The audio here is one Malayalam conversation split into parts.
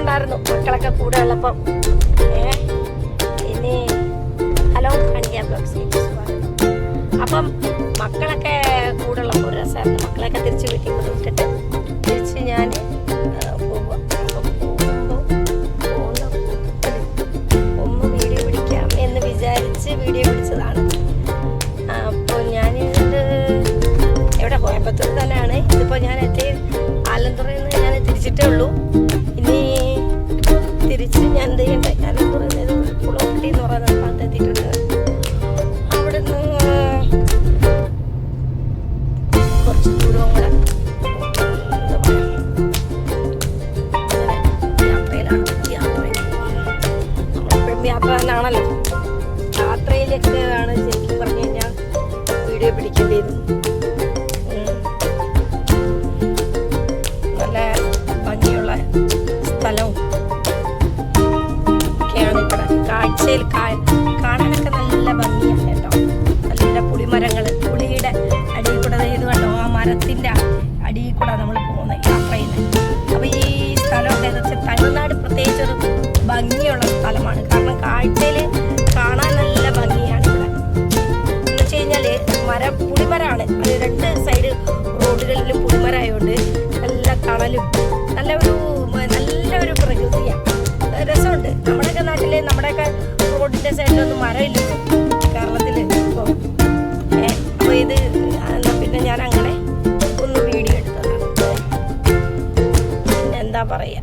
രസമുണ്ടായിരുന്നു മക്കളൊക്കെ കൂടെ ഉള്ളപ്പം. ഇനി ഹലോ സ്വാഗതം. അപ്പം മക്കളൊക്കെ കൂടെ ഉള്ളപ്പോൾ രസമായിരുന്നു. മക്കളൊക്കെ തിരിച്ച് വീട്ടിൽ കൊണ്ട് വിട്ടിട്ട് തിരിച്ച് ഞാൻ ഒന്ന് വീഡിയോ പിടിക്കാം എന്ന് വിചാരിച്ച് വീഡിയോ പിടിച്ചതാണ്. അപ്പോൾ ഞാനിത് എവിടെ കോയമ്പത്തൂർ തന്നെയാണ്. ഇതിപ്പോൾ ഞാൻ എത്തി ആലന്തുറയിൽ നിന്ന് ഞാൻ തിരിച്ചിട്ടേ ഉള്ളൂ. യാത്രയിലൊക്കെ ആണ് ശരിക്കും പറഞ്ഞു കഴിഞ്ഞാൽ വീഡിയോ പിടിക്കേണ്ടത്. നല്ല ഭംഗിയുള്ള സ്ഥലവും ഒക്കെയാണ് ഇവിടെ. കാഴ്ചയിൽ കാണാനൊക്കെ നല്ല ഭംഗിയാണ് കേട്ടോ. നല്ല പുളിമരങ്ങൾ പുളിയുടെ അടിയിൽ കൂടെ ഇത് കണ്ടോ? ആ മരത്തിന്റെ അടിയിൽ കൂടെ നമ്മൾ പോകുന്ന യാത്ര ചെയ്യുന്നത്. അപ്പോൾ ഈ സ്ഥലമൊക്കെ എന്ന് വെച്ചാൽ തമിഴ്നാട് പ്രത്യേകിച്ച് ഒരു ഭംഗിയുള്ള സ്ഥലമാണ്. കാരണം കാഴ്ചയിൽ പറയുക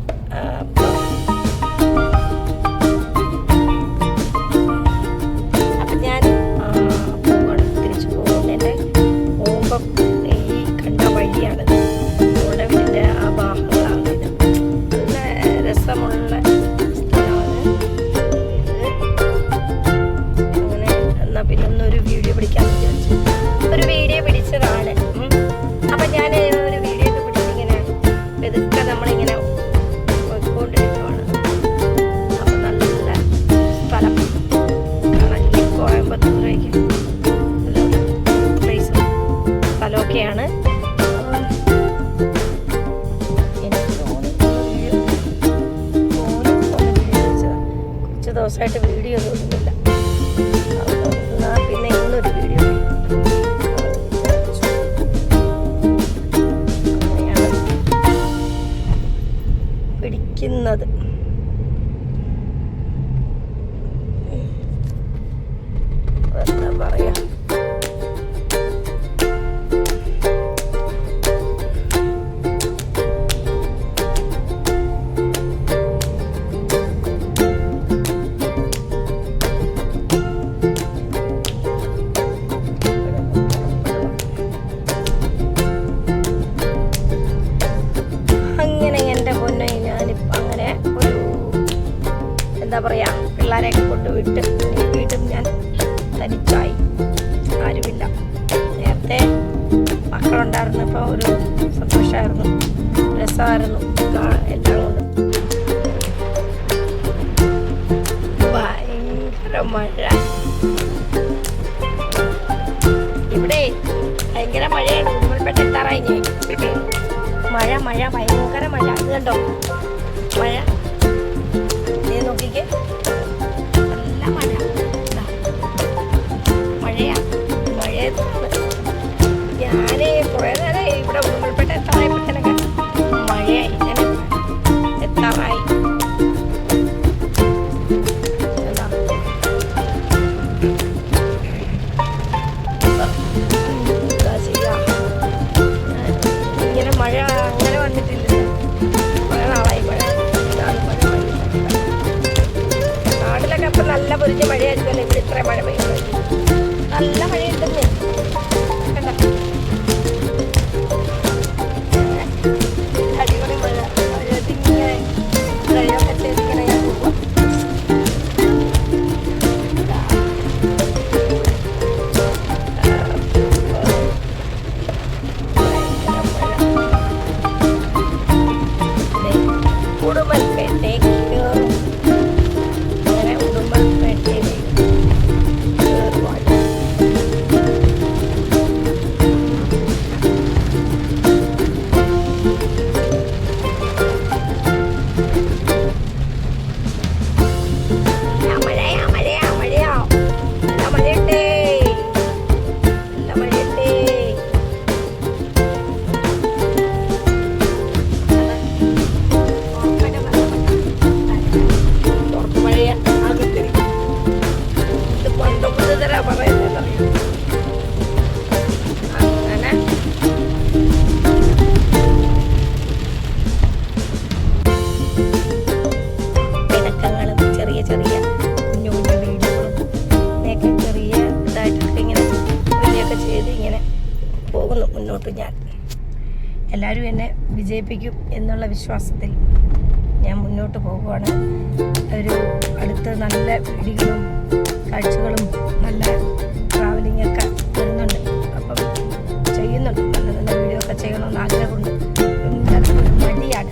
ഒന്ന് കുറച്ച് ദിവസമായിട്ട് അങ്ങനെ എന്റെ പൊന്നെ ഞാനിപ്പോൾ അങ്ങനെ ഒരു എന്താ പറയാ പിള്ളേരെയൊക്കെ കൊണ്ട് വിട്ട് വീണ്ടും ഞാൻ തനിച്ചായി. ആരുമില്ല. നേരത്തെ മക്കളുണ്ടായിരുന്നു ഇപ്പോൾ ഒരു സന്തോഷമായിരുന്നു രസമായിരുന്നു. എല്ലാം കൊണ്ട്. ഭയങ്കര മഴ. ഉടുമ്പൽപേട്ട എത്താറായി ഞാൻ മഴ മഴ ഭയങ്കര മഴ അത് കണ്ടോ മഴ എല്ലാവരും എന്നെ വിജയിപ്പിക്കും എന്നുള്ള വിശ്വാസത്തിൽ ഞാൻ മുന്നോട്ട് പോകുവാണ്. ഒരു അടുത്ത് നല്ല വീടുകളും കാഴ്ചകളും നല്ല ട്രാവലിംഗ് ഒക്കെ വരുന്നുണ്ട്. അപ്പം ചെയ്യുന്നുണ്ട്. നല്ല നല്ല വീഡിയോ ഒക്കെ ചെയ്യണമെന്ന് ആഗ്രഹമുണ്ട്. മടിയാണ്.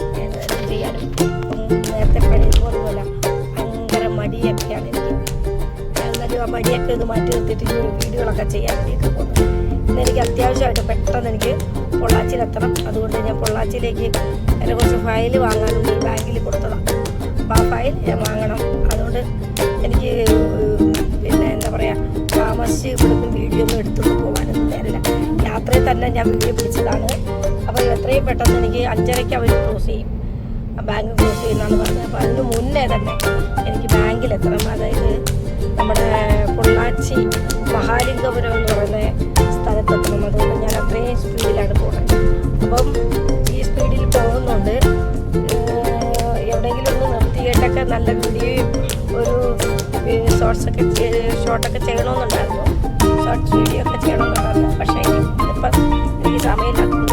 ചെയ്യാനും. നേരത്തെ പഴയതുപോലെയല്ല ഭയങ്കര മടിയൊക്കെയാണ് എനിക്ക്. ഞാൻ എന്നാലും ആ മടിയൊക്കെ ഇത് മാറ്റി നിർത്തിയിട്ട് വീഡിയോകളൊക്കെ ചെയ്യാൻ വേണ്ടിയൊക്കെ പോകുന്നത് ഇന്ന് എനിക്ക് അത്യാവശ്യമായിട്ട് പെട്ടെന്ന് എനിക്ക് പൊള്ളാച്ചിയിലെത്തണം അതുകൊണ്ട് ഞാൻ പൊള്ളാച്ചിയിലേക്ക് എന്റെ കുറച്ച് ഫയൽ വാങ്ങാനും ഈ ബാങ്കിൽ കൊടുത്തതാണ് അപ്പോൾ ആ ഫയൽ ഞാൻ വാങ്ങണം. അതുകൊണ്ട് എനിക്ക് പിന്നെ എന്താ പറയുക താമസിച്ച് ഇവിടുന്ന് വീഡിയോ ഒന്നും എടുത്തുകൊണ്ട് പോകാനൊന്നും നേരില്ല യാത്രയിൽ തന്നെ ഞാൻ വീഡിയോ പിടിച്ചതാണ് അപ്പോൾ എത്രയും പെട്ടെന്ന് എനിക്ക് അഞ്ചരയ്ക്ക് അവർ ക്ലോസ് ചെയ്യും. ബാങ്ക് ക്ലോസ് ചെയ്യുന്നതാണ് പറഞ്ഞത്. അപ്പോൾ അതിന് മുന്നേ തന്നെ എനിക്ക് ബാങ്കിലെത്തണം അതായത് നമ്മുടെ പൊള്ളാച്ചി മഹാലിംഗപുരം എന്ന് പറയുന്ന സ്ഥലത്തെത്തണം അതുകൊണ്ട് ഞാൻ അത്രയും സ്പീഡിലാണ് പോകുന്നത് അപ്പം ഈ സ്പീഡിൽ പോകുന്നുണ്ട്. എവിടെയെങ്കിലും ഒന്ന് നിർത്തിയിട്ടൊക്കെ നല്ല വീഡിയോയും ഒരു ഷോർട്സൊക്കെ ഷോർട്ടൊക്കെ ചെയ്യണമെന്നുണ്ടായിരുന്നു. ഷോർട്സ് വീഡിയോ ഒക്കെ ചെയ്യണമെന്നുണ്ടായിരുന്നു. പക്ഷേ ഇപ്പം ഈ സമയമില്ലാത്തത്